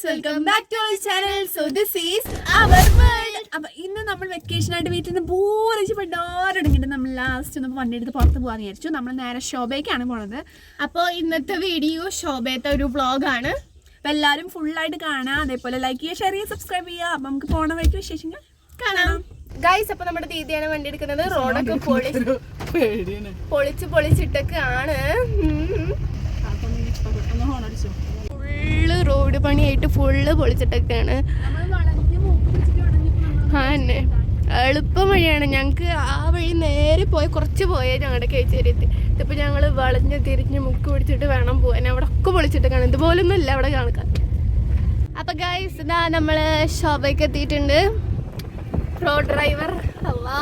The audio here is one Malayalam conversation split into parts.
Guys welcome back to our channel so this is our world അപ്പൊ ഇന്ന് നമ്മൾ വെക്കേഷൻ ആയിട്ട് വീട്ടിൽ നിന്ന് ബോറിച്ച് പെടാറുണ്ടെങ്കിൽ നമ്മൾ ലാസ്റ്റ് ഒന്ന് വണ്ടി എടുത്ത് പുറത്ത് പോകാന്ന് വിചാരിച്ചു. നമ്മൾ നേരെ ശോഭയ്ക്കാണ് പോണത്. അപ്പോൾ ഇന്നത്തെ വീഡിയോ ശോഭയത്തെ ഒരു വ്ളോഗാണ് അപ്പൊ എല്ലാവരും ഫുൾ ആയിട്ട് കാണാം. അതേപോലെ ലൈക്ക് ചെയ്യുക ഷെയർ ചെയ്യുക സബ്സ്ക്രൈബ് ചെയ്യുക. അപ്പൊ നമുക്ക് പോണ വഴിക്ക് വിശേഷങ്ങൾ കാണാം. ഗൈസ് അപ്പൊ നമ്മുടെ ദീദിയാണ് വണ്ടി എടുക്കുന്നത്. റോഡൊക്കെ പൊളി പൊളിച്ച് പൊളിച്ചിട്ടൊക്കെ ആണ് ഫുള്ള് റോഡ് പണിയായിട്ട് ഫുള്ള് പൊളിച്ചിട്ടൊക്കെയാണ്. ആ തന്നെ എളുപ്പം വഴിയാണ്. ഞങ്ങൾക്ക് ആ വഴി നേരെ പോയി കുറച്ച് പോയേ ഞങ്ങളുടെ കേച്ചേരി എത്തി ഇതിപ്പോൾ ഞങ്ങൾ വളഞ്ഞ് തിരിഞ്ഞ് മുക്ക് പിടിച്ചിട്ട് വേണം പോകാൻ അവിടെ ഒക്കെ പൊളിച്ചിട്ടൊക്കെയാണ് ഇതുപോലൊന്നും ഇല്ല അവിടെ കാണുക അപ്പം ഗൈസ് ഇതാ നമ്മൾ ഷോപ്പേക്ക് എത്തിയിട്ടുണ്ട്. Pro driver Allah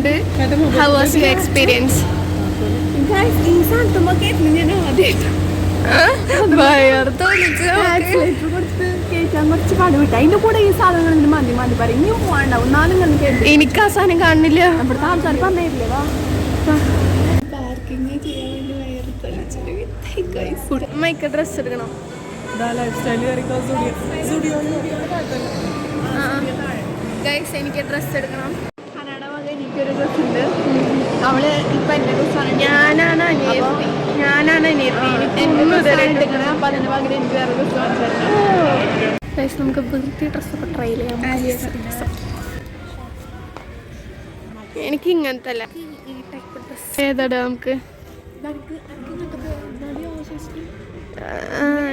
accelerator how was your experience അതിന്റെ കൂടെ ഈ സാധനങ്ങൾ മതി മതി പറയും. ഇനിയും പോകാണ്ടാവും എന്നാലും ഇങ്ങനെ കേട്ടു എനിക്ക് ആ സാധനം കാണില്ല നമ്മുടെ ആൾക്കാർ പറഞ്ഞില്ലേ വാ. മൈക്ക് ഡ്രസ് എടുക്കണം. ഗൈസ് എനിക്ക് ഡ്രസ് എടുക്കണം കന്നഡ വക എനിക്കൊരു ഡ്രസ് ഉണ്ട് അവൾ ഇപ്പൊ എന്റെ ഡ്രസ്സാണ് ഞാനാണ് അനിയത്തി. ഞാനാണ് അനിയത്തി. അപ്പൊ പകരം എനിക്ക് വേറെ വാങ്ങിച്ചു നമുക്ക് ഡ്രസ്സൊക്കെ ട്രൈ ചെയ്യാം. എനിക്ക് ഇങ്ങനത്തെ അല്ല ഏതാടാ നമുക്ക്?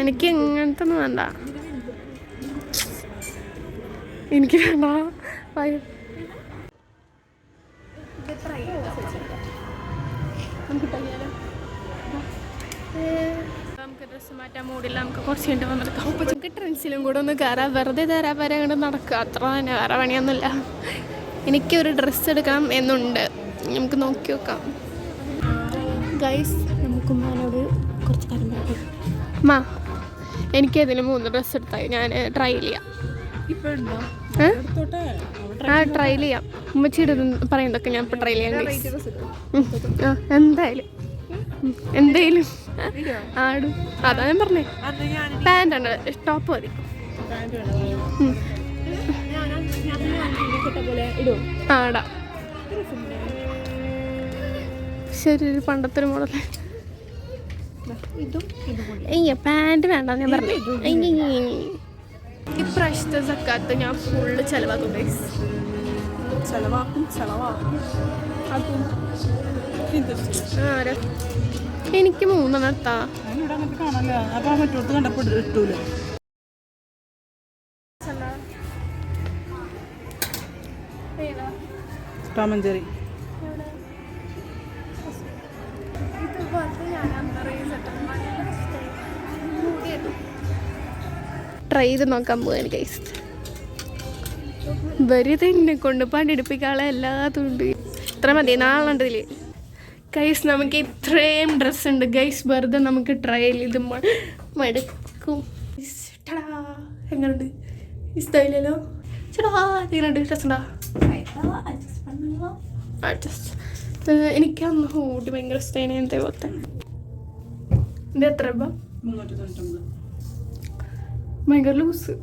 എനിക്ക് ഇങ്ങനത്തെ ഒന്നും വേണ്ട. എനിക്ക് വേണ്ട. ഭയ- നമുക്ക് ഡ്രസ്സ് മാറ്റാൻ മൂടില്ല നമുക്ക് കുറച്ച് കഴിഞ്ഞിട്ട് വന്നെടുക്കാം ഉപ്പ് നമുക്ക് ട്രെൻസിലും കൂടെ ഒന്ന് കയറാം വെറുതെ തരാൻ വരെ അങ്ങോട്ട് നടക്കുക. അത്ര തന്നെ വേറെ പണിയൊന്നുമില്ല. എനിക്കൊരു ഡ്രസ്സ് എടുക്കണം എന്നുണ്ട്. നമുക്ക് നോക്കി നോക്കാം. ഗൈസ് നമുക്ക് ഉമ്മാനോട് കുറച്ച് കാര്യം പറയാം. മാ എനിക്ക് അതിന് മൂന്ന് ഡ്രസ്സ് എടുത്താൽ ഞാൻ ട്രൈ ചെയ്യാം. ഏ? ആ ട്രൈ ചെയ്യാം. ഉമ്മച്ചിയുടെ പറയുന്നതൊക്കെ ഞാൻ ഇപ്പോൾ ട്രൈ ചെയ്യാം guys. എന്തായാലും. എന്തായാലും. ആടും അതാ ഞാൻ പറഞ്ഞേ. പാന്റാണ് ടോപ്പ് മതി. ആടാ ശരി ഒരു പണ്ടത്തെ ഒരു മോഡൽ അയ്യ പാന്റ് വേണ്ട ഞാൻ പറഞ്ഞു. ഇപ്രാവശ്യത്തെ സക്കാത്ത് ഞാൻ ഫുള്ള് ചെലവാക്കും ഗൈസ് ചിലവാക്കും ചിലവാക്കും അതും എനിക്ക് മൂന്നെണ്ണം എത്താ അതിനിവിടെ ട്രൈ ചെയ്ത് നോക്കാൻ പോവാണ് ഗൈസ് വെറുതെ എന്നെ കൊണ്ട് പണിയെടുപ്പിക്കാളെ എല്ലാതും ഉണ്ട് ഇത്ര മതി നാളുണ്ട് ഇതിൽ ഗൈസ് നമുക്ക് ഇത്രയും ഡ്രസ്സ് ഉണ്ട്. ഗൈസ് വെറുതെ നമുക്ക് ഇത് മ- മടുക്കും. Guys, ടാ, എങ്ങനുണ്ട്? ഇഷ്ടമില്ലല്ലോ ചേട്ടാ എങ്ങനെയുണ്ട് ഡ്രസ് ഉണ്ടോ? അഡ്ജസ്റ്റ് എനിക്ക് അന്ന് ഹൂടി ഭയങ്കര ഇഷ്ടമാണ് എന്തേ പോലത്തെ. ഇത് എത്ര രൂപ? മുന്നൂറ്റി തൊണ്ണൂറ്റൊമ്പത്. ഭയങ്കര ലൂസ്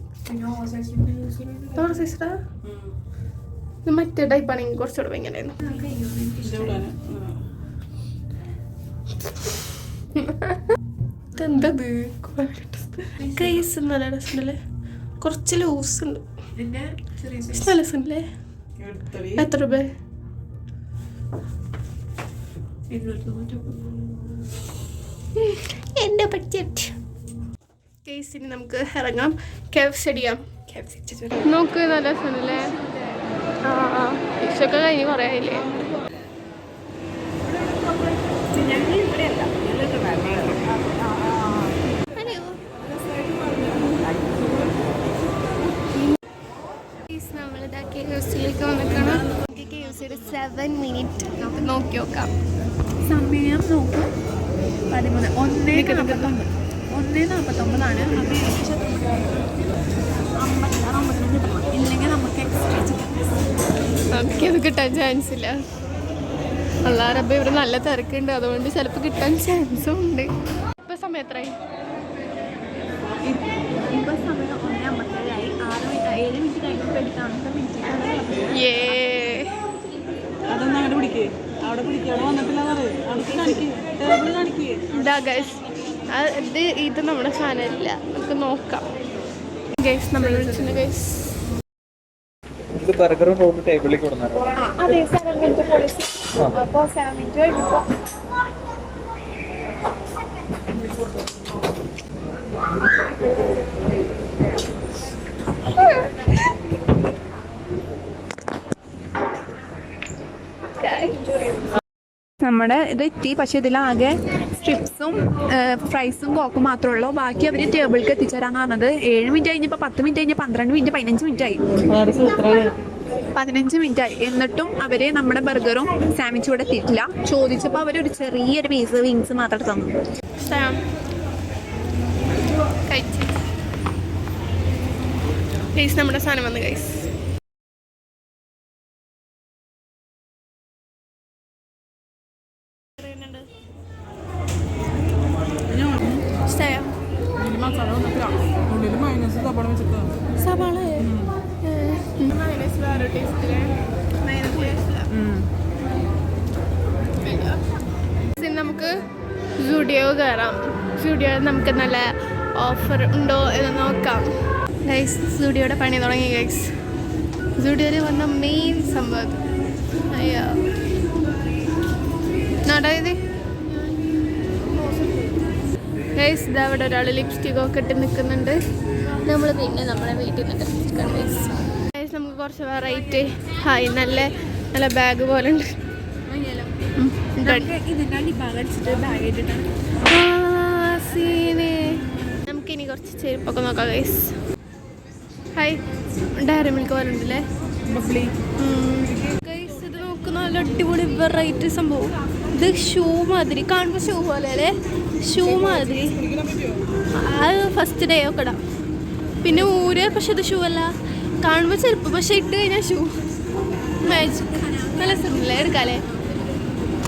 തോറ സിസ്റ്റർ ഇത് മറ്റേ ടൈപ്പ് ആണെങ്കിൽ കുറച്ചുകൂടെ ഭയങ്കരമായിരുന്നു എന്തത് കൈസ് നല്ല രസമുണ്ടല്ലേ കുറച്ച് ലൂസ് ഉണ്ട് നല്ല രസമുണ്ടല്ലേ എത്ര രൂപ എന്റെ ബഡ്ജറ്റ് കേസിന് നമുക്ക് ഇറങ്ങാം. കേഫ് സ്റ്റഡിയാം നോക്ക് നല്ല രസമല്ലേ ആ ആ ഇഷ്ടമൊക്കെ കഴിഞ്ഞ് കുറേ ആയില്ലേ? ഞങ്ങൾ ഇവിടെയല്ല നമ്മളിതാ കെ എഫ് സിയിലേക്ക് വന്നിട്ടാണ്. കെ എഫ് സിയുടെ സെവൻ മിനിറ്റ് നമുക്ക് നമുക്ക് നോക്കി നോക്കാം. സമയം നോക്കൂ. പതിമൂന്ന്. ഒന്നേ നാൽപ്പത്തൊമ്പത് ഒന്നേ നാൽപ്പത്തൊമ്പതാണ് അപ്പോൾ ഏകദേശം അമ്പത്താറ് അമ്പത്തിനഞ്ച് പോകാം ഇല്ലെങ്കിൽ നമുക്ക് എക്സ്ട്രാ ചിക്കൻ നമുക്കത് കിട്ടാൻ ചാൻസ് ഇല്ല. അള്ളാറബ്ബ ഇവിടെ നല്ല തിരക്കുണ്ട്. അതുകൊണ്ട് ചിലപ്പോൾ കിട്ടാൻ ചാൻസും ഉണ്ട്. ഇപ്പൊ സമയം എത്രയായി ഇപ്പോൾ സമയം ഒന്നേ അമ്പത്തേഴായി. ആറ് മിനിറ്റ് ഏഴ് മിനിറ്റ് കഴിഞ്ഞപ്പോൾ എടുത്താമത്തെ മിനിറ്റ് ഏ അതൊന്ന് അങ്ങോട്ട് പിടിക്കേ? അവിടെ വന്നിട്ടില്ല ടേബിൾ കാണിക്കേ. ഇതാ ഇത് നമ്മുടെ ചാനലില്ല. നമുക്ക് നോക്കാം. ഗൈസ് നമ്മൾ വിളിച്ചിട്ടുണ്ട് ഗൈസ് ഇത് ബർഗറും റോഡ് ടേബിളിലേക്ക് കൊടുന്നാലോ അതെ സെവൻ മിനിറ്റ് പോളിസി അപ്പോൾ സെവൻ മിനിറ്റ് കഴിഞ്ഞപ്പോൾ നമ്മുടെ ഇത് എത്തി. പക്ഷെ ഇതിലാകെ സ്ട്രിപ്സും ഫ്രൈസും കോക്കും മാത്രമേ ഉള്ളൂ. ബാക്കി അവർ ടേബിൾക്ക് എത്തിച്ചേരാന്ന് പറഞ്ഞത്. ഏഴ് മിനിറ്റ് കഴിഞ്ഞപ്പോൾ പത്ത് മിനിറ്റ് കഴിഞ്ഞ പന്ത്രണ്ട് മിനിറ്റ് പതിനഞ്ച് മിനിറ്റ് ആയി. പതിനഞ്ച് മിനിറ്റ് ആയി. എന്നിട്ടും അവർ നമ്മുടെ ബർഗറും സാൻഡ്വിച്ചും ഇവിടെ എത്തിയിട്ടില്ല. ചോദിച്ചപ്പോൾ അവർ ഒരു ചെറിയൊരു പീസ് വിങ്സ് മാത്രം തന്നു. നമ്മുടെ സാധനം വന്നു ഗൈസ് സ്റ്റുഡിയോ കയറാം. സ്റ്റുഡിയോ നമുക്ക് നല്ല ഓഫർ ഉണ്ടോ എന്ന് നോക്കാം. ഗൈസ് സ്റ്റുഡിയോയുടെ പണി തുടങ്ങി ഗൈസ് സ്റ്റുഡിയോയിൽ വന്ന മെയിൻ സംഭവം. അയ്യോ. നടയത് ഗൈസ് ഇതാ അവിടെ ഒരാൾ ലിപ്സ്റ്റിക് ഒക്കെ ഇട്ട് നിൽക്കുന്നുണ്ട്. നമ്മൾ പിന്നെ നമ്മുടെ വീട്ടിൽ നിന്ന് ഗൈസ് ഗൈസ് നമുക്ക് കുറച്ച് വെറൈറ്റി ഹായ് നല്ല നല്ല ബാഗ് പോലെ ഉണ്ട്. നമുക്കിനി കുറച്ച് ചെരുപ്പൊക്കെ നോക്കാം ഗൈസ് ഹായ് ഡയറി മിൽക്ക് പോലെ ഉണ്ടല്ലേ? ഗൈസ് ഇത് നോക്കുന്ന നല്ല അടിപൊളി വെറൈറ്റി സംഭവം. ഇത് ഷൂ മാതിരി. കാണുമ്പോൾ ഷൂ പോലെ അല്ലേ? ഷൂ മാതിരി. അത് ഫസ്റ്റ് ഡേ ഒക്കെ ഇടാം. പിന്നെ ഊര് പക്ഷെ ഇത് ഷൂ അല്ല. കാണുമ്പോൾ ചെരുപ്പ് പക്ഷെ ഇട്ട് കഴിഞ്ഞാൽ ഷൂ മാജിക് നല്ല സുഖമില്ലേ എടുക്കാല്ലേ?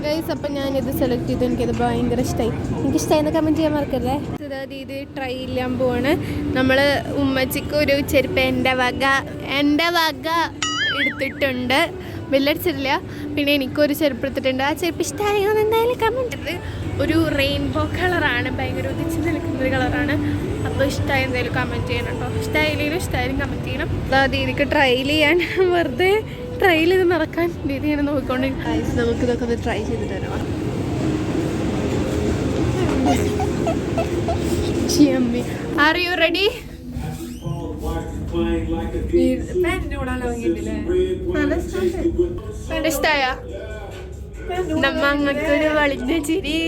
ഗൈസ് അപ്പം ഞാനിത് സെലക്ട് ചെയ്തു. എനിക്കത് ഭയങ്കര ഇഷ്ടമായി എനിക്ക് ഇഷ്ടമായെന്ന് കമന്റ് ചെയ്യാൻ മറക്കല്ലേ? അതായത് ഇത് ട്രൈ ചെയ്യാൻ പോവാണ്. നമ്മൾ ഉമ്മച്ചിക്ക് ഒരു ചെരുപ്പ് എന്റെ വക എന്റെ വക എടുത്തിട്ടുണ്ട്. ബില്ലടിച്ചിട്ടില്ല പിന്നെ എനിക്കൊരു ചെരുപ്പ് എടുത്തിട്ടുണ്ട്. ആ ചെരുപ്പ് ഇഷ്ടമായിരുന്നു എന്ന് എന്തായാലും കമന്റ് ഒരു റെയിൻബോ കളറാണ് ഭയങ്കര ഉദിച്ച് നിൽക്കുന്ന ഒരു കളറാണ് അപ്പോൾ ഇഷ്ടമായി എന്തായാലും കമന്റ് ചെയ്യണം കേട്ടോ ഇഷ്ടമായില്ലെങ്കിലും ഇഷ്ടമായാലും കമന്റ് ചെയ്യണം. അതായത് എനിക്ക് ട്രൈ ചെയ്യാൻ. വെറുതെ ട്രയൽ ചെയ്ത് നടക്കാൻ രീതി ഇങ്ങനെ നോക്കിക്കൊണ്ടിരിക്കും നമുക്ക് ഇതൊക്കെ ഒന്ന് ട്രൈ ചെയ്തിട്ട് വരാം. ആർ യു റെഡി ഇഷ്ടായ നമ്മ അങ്ങക്കൊരു വളിഞ്ഞ ചിരി.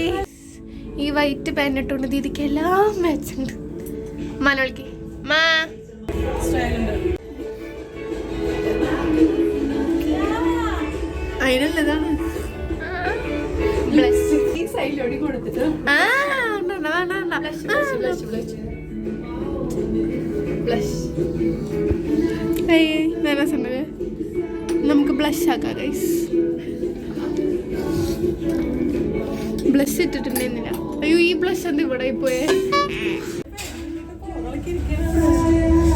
ഈ വൈറ്റ് പാന്റിട്ടുണ്ട് ദീദിക്ക് എല്ലാം മാച്ചുണ്ട് മാനോളിക്ക് മാ. ബ്ലസ് ഈ സൈഡിലോടി കൊടുത്തിട്ട്. നമുക്ക് ബ്ലഷ് ആക്കാം ഗൈസ് ബ്ലഷ് ഇട്ടിട്ടുണ്ടെന്നില്ല. അയ്യോ ഈ ബ്ലഷ് എന്ത് ഇവിടെ പോയേ?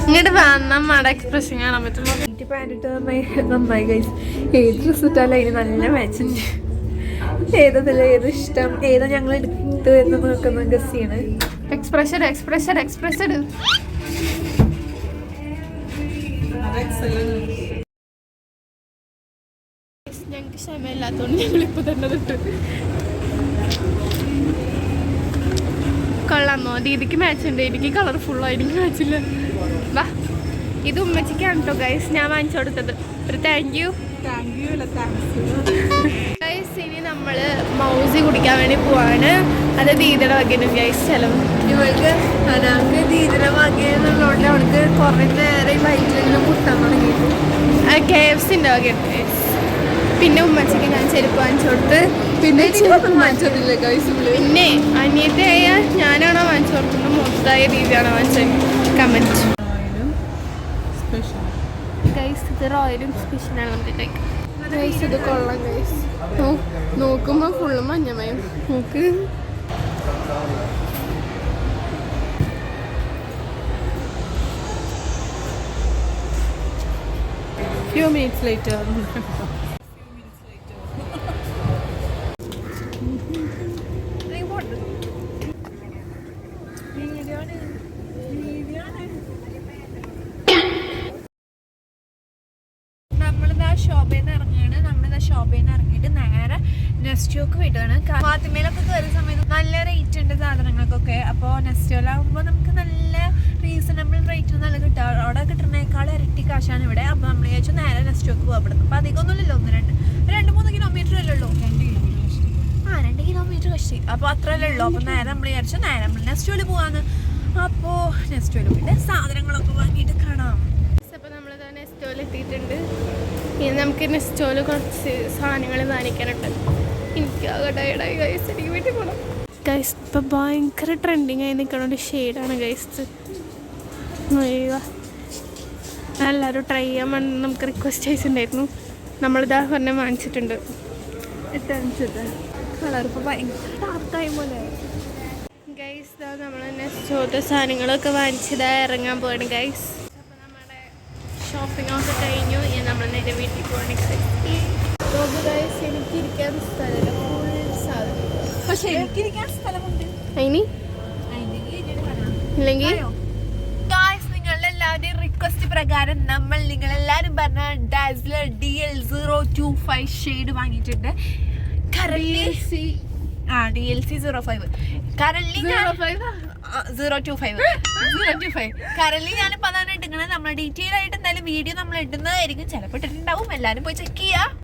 ഇങ്ങോട്ട് വന്നാൽ നമ്മുടെ എക്സ്പ്രഷൻ കാണാൻ പറ്റുമോ വൈറ്റ് പാന്റ് ഇട്ട് നന്നായി നന്നായി ഗൈസ് ഏത് ഡ്രസ്സ് ഇട്ടാലും അതിന് നല്ല മാച്ചുണ്ട് ഏതല്ല ഏത് ഇഷ്ടം? ഏതാ ഞങ്ങൾ എടുത്ത് എന്ന് നോക്കുന്ന ഗസ് ചെയ്യണേ? എക്സ്പ്രഷൻ എക്സ്പ്രഷൻ എക്സ്പ്രഷൻ ഞങ്ങൾക്ക് ക്ഷമയില്ലാത്തതുകൊണ്ട് ഞങ്ങൾ ഇപ്പൊ തന്നെ ഇട്ട് കൊള്ളാമോ ദീദിക്ക് മാച്ച് ഉണ്ട്. എനിക്ക് കളർഫുൾ ആയിട്ട് മാച്ചില്ല വാ. ഇത് ഉമ്മച്ചിക്കാണ് കേട്ടോ ഗൈസ് ഞാൻ വാങ്ങിച്ചു കൊടുത്തത്. ഒരു thank you thank you guys ഇനി നമ്മൾ മൗസി കുടിക്കാൻ വേണ്ടി പോവാണ്. അത് ദീദിയുടെ വകനും ഗൈസ് ചെലവ്. ഇവൾക്ക് അനാക്ക് തീരെ വകയെന്നുള്ളതുകൊണ്ട് അവൾക്ക് കുറേ നേരം വൈറ്റിലെങ്കിലും കുട്ടാൻ തുടങ്ങിയിട്ടുണ്ട് കെ എഫ് സിന്റെ വകയുണ്ട് ഗൈസ് പിന്നെ ഉമ്മച്ചിക്ക് ഞാൻ ചെരുപ്പ് വാങ്ങിച്ചു കൊടുത്ത്. പിന്നെ വാങ്ങിച്ചോട്ടില്ല ഗൈസ് പിന്നെ അനിയത്തെ ഞാനാണോ വാങ്ങിച്ചു കൊടുക്കുന്നത് മൊത്തമായ രീതിയാണോ വാങ്ങിച്ചത്? കമന്റ് സ്പെഷ്യൽ ഗൈസ് ഇത് റോയലും സ്പെഷ്യലാണ് നമുക്ക് കഴിക്കാം ഗൈസ് ഇത് കൊള്ളാം ഗൈസ് നോക്കുമ്പോൾ ഫുള്ള് മഞ്ഞമയം. നോക്ക്. ഫ്യൂ മിനിറ്റ്സ് ലേറ്റർ നമ്മളിതാ ഷോപ്പിൽ നിന്ന് ഇറങ്ങുകയാണ് നമ്മളിതാ ഷോപ്പിൽ നിന്ന് ഇറങ്ങിയിട്ട് നേരെ നെസ്റ്റോക്ക് വീട്ടാണ് ഫാത്തിമയിലൊക്കെ കയറിയ സമയത്ത് നല്ല റേറ്റ് ഉണ്ട് സാധനങ്ങൾക്കൊക്കെ. അപ്പോൾ നെസ്റ്റോയിലാകുമ്പോൾ നമുക്ക് നല്ല റീസണബിൾ റേറ്റ് നല്ല കിട്ടുക. അവിടെ കിട്ടുന്നേക്കാൾ ഇരട്ടി കാശാണ് ഇവിടെ. അപ്പോൾ നമ്മൾ ചോദിച്ചാൽ നേരെ നെസ്റ്റോക്ക് പോകപ്പെടുന്നു അപ്പോൾ അധികമൊന്നുമില്ലല്ലോ ഒന്ന് രണ്ട്. രണ്ട് മൂന്ന് കിലോമീറ്റർ അല്ലേ ഉള്ളൂ. ആ രണ്ട് കിലോമീറ്റർ കഷ്ടി. അപ്പോൾ അത്രയല്ലേ ഉള്ളൂ. അപ്പോൾ നേരെ നമ്മൾ വിചാരിച്ചു നേരെ നമ്മൾ നെസ്റ്റോയിൽ പോകാന്ന് അപ്പോൾ നെസ്റ്റോയിൽ പോയിട്ട് സാധനങ്ങളൊക്കെ വാങ്ങിയിട്ട് കാണാം. അപ്പോൾ നമ്മൾ നെസ്റ്റോയിൽ എത്തിയിട്ടുണ്ട്. ഇനി നമുക്ക് നെസ്റ്റോയിൽ കുറച്ച് സാധനങ്ങൾ വാങ്ങിക്കാനുണ്ട്. എനിക്ക് ആകട്ടായിടായി ഗൈസ് എനിക്ക് വീട്ടിൽ പോകണം ഗൈസ് ഭയങ്കര ട്രെൻഡിങ് ആയി നിൽക്കണ ഒരു ഷെയ്ഡാണ് ഗൈസ് എല്ലാവരും ട്രൈ ചെയ്യാൻ വേണ്ടി നമുക്ക് റിക്വസ്റ്റ് ചെയ്തിട്ടുണ്ടായിരുന്നു. നമ്മളിതാ പറഞ്ഞ വാങ്ങിച്ചിട്ടുണ്ട്. ഭയങ്കര ഡാർക്കായ പോലെ ഗൈസ് ഇതാ നമ്മൾ ചോദ്യ സാധനങ്ങളൊക്കെ വാങ്ങിച്ചതാ ഇറങ്ങാൻ പോവാണ് ഗൈസ് അപ്പോൾ നമ്മുടെ ഷോപ്പിംഗ് ഒക്കെ കഴിഞ്ഞു. നമ്മൾ നേരെ വീട്ടിൽ പോവാണ് ഗൈസ് എനിക്ക് ഇരിക്കാൻ സ്ഥലമില്ല. ഫുൾ സാധനം. പക്ഷെ എനിക്കിരിക്കാൻ സ്ഥലമുണ്ട്. അതിന് ഇല്ലെങ്കിൽ ഗായ്സ് നിങ്ങളുടെ എല്ലാവരുടെയും റിക്വസ്റ്റ് പ്രകാരം നമ്മൾ നിങ്ങൾ എല്ലാവരും പറഞ്ഞ dazzler D L zero two five shade വാങ്ങിയിട്ടുണ്ട്. ആ D L C zero five current zero two five zero two five current ഞാനിപ്പോൾ അതാണ് നമ്മൾ ഡീറ്റെയിൽ ആയിട്ട് എന്തായാലും വീഡിയോ നമ്മൾ ഇടുന്നതായിരിക്കും. ചിലപ്പോൾ ഇട്ടിട്ടുണ്ടാവും. എല്ലാവരും പോയി ചെക്ക് ചെയ്യുക